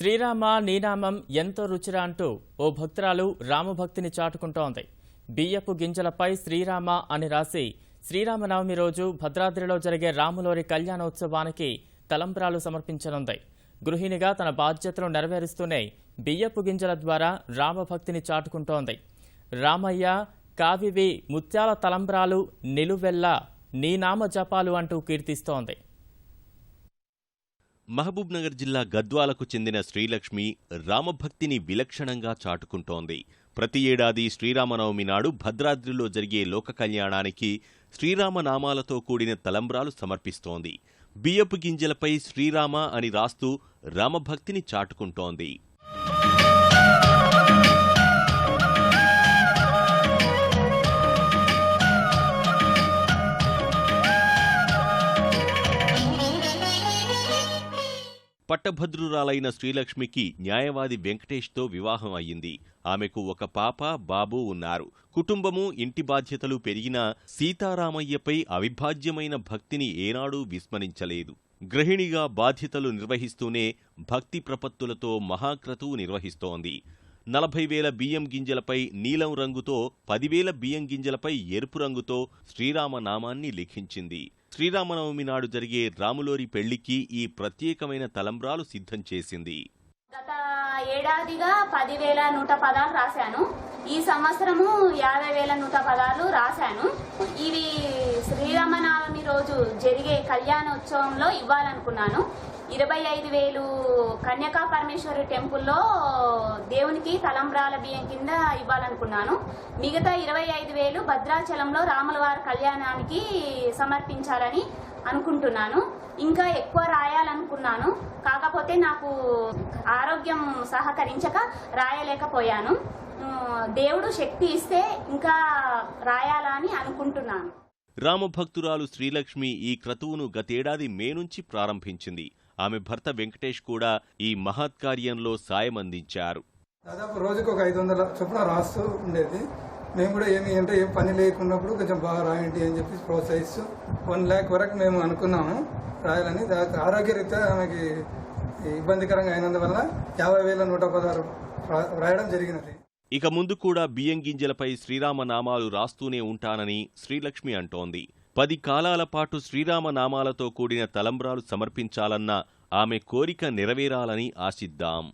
శ్రీరామ నీనామం ఎంతో రుచిరా అంటూ ఓ భక్తురాలు రామభక్తిని చాటుకుంటోంది. బియ్యపు గింజలపై శ్రీరామ అని రాసి శ్రీరామనవమి రోజు భద్రాద్రిలో జరిగే రాములోరి కళ్యాణోత్సవానికి తలంబ్రాలు సమర్పించనుంది. గృహిణిగా తన బాధ్యతలు నెరవేరుస్తూనే బియ్యపు గింజల ద్వారా రామభక్తిని చాటుకుంటోంది. రామయ్య కావివి ముత్యాల తలంబ్రాలు నిలువెల్ల నీనామ జపాలు అంటూ కీర్తిస్తోంది. మహబూబ్ నగర్ జిల్లా గద్వాలకు చెందిన శ్రీలక్ష్మి రామభక్తిని విలక్షణంగా చాటుకుంటోంది. ప్రతి ఏడాది శ్రీరామనవమి నాడు భద్రాద్రిలో జరిగే లోక కళ్యాణానికి శ్రీరామనామాలతో కూడిన తలంబ్రాలు సమర్పిస్తోంది. బియ్యపు గింజలపై శ్రీరామ అని రాస్తూ రామభక్తిని చాటుకుంటోంది. పట్టభద్రురాలైన శ్రీలక్ష్మికి న్యాయవాది వెంకటేష్తో వివాహం అయ్యింది. ఆమెకు ఒక పాప బాబు ఉన్నారు. కుటుంబము ఇంటి బాధ్యతలు పెరిగినా సీతారామయ్యపై అవిభాజ్యమైన భక్తిని ఏనాడూ విస్మరించలేదు. గృహిణిగా బాధ్యతలు నిర్వహిస్తూనే భక్తి ప్రపత్తులతో మహాక్రతువు నిర్వహిస్తోంది. నలభై వేల బియ్యం గింజలపై నీలం రంగుతో పదివేల బియ్యం గింజలపై ఎరుపు రంగుతో శ్రీరామనామాన్ని లిఖించింది. శ్రీరామనవమి నాడు జరిగే రాములోరి పెళ్ళికి ఈ ప్రత్యేకమైన తలంబ్రాలు సిద్ధం చేసింది. గత ఏడాదిగా పదివేల నూట పదాలు రాశాను. ఈ సంవత్సరము యాభై వేల నూట పదాలు రాశాను. ఇవి శ్రీరామనవమి రోజు జరిగే కళ్యాణోత్సవంలో ఇవ్వాలనుకున్నాను. ఇరవై ఐదు వేలు కన్యకా పరమేశ్వరి టెంపుల్లో దేవునికి తలంబ్రాల బియ్యం కింద ఇవ్వాలనుకున్నాను. మిగతా ఇరవై ఐదు వేలు భద్రాచలంలో రాముల వారి కళ్యాణానికి సమర్పించాలని అనుకుంటున్నాను. ఇంకా ఎక్కువ రాయాలనుకున్నాను. కాకపోతే నాకు ఆరోగ్యం సహకరించక రాయలేకపోయాను. దేవుడు శక్తి ఇస్తే ఇంకా రాయాలని అనుకుంటున్నాను. రామభక్తురాలు శ్రీలక్ష్మి ఈ క్రతువును గతేడాది మే నుంచి ప్రారంభించింది. ఆమె భర్త వెంకటేష్ కూడా ఈ మహత్కార్యంలో సాయమందించారు. దాదాపు రోజుకు ఒక ఐదు వందల చొప్పున రాస్తూ ఉండేది. మేము కూడా ఏమి అంటే ఏం పని లేకున్నప్పుడు కొంచెం బాగా రాయండి అని చెప్పి ప్రోత్సహిస్తూ వన్ ల్యాక్ వరకు మేము అనుకున్నాము రాయాలని. ఆరోగ్యరీత్యా ఆమెకి ఇబ్బందికరంగా అయినందువల్ల యాభై వేల నూట పదహారు రాయడం జరిగినది. ఇక ముందు కూడా బియ్యం గింజలపై శ్రీరామనామాలు రాస్తూనే ఉంటానని శ్రీలక్ష్మి అంటోంది. పది కాలాల పాటు శ్రీరామనామాలతో కూడిన తలంబ్రాలు సమర్పించాలన్న ఆమె కోరిక నెరవేరాలని ఆశిద్దాం.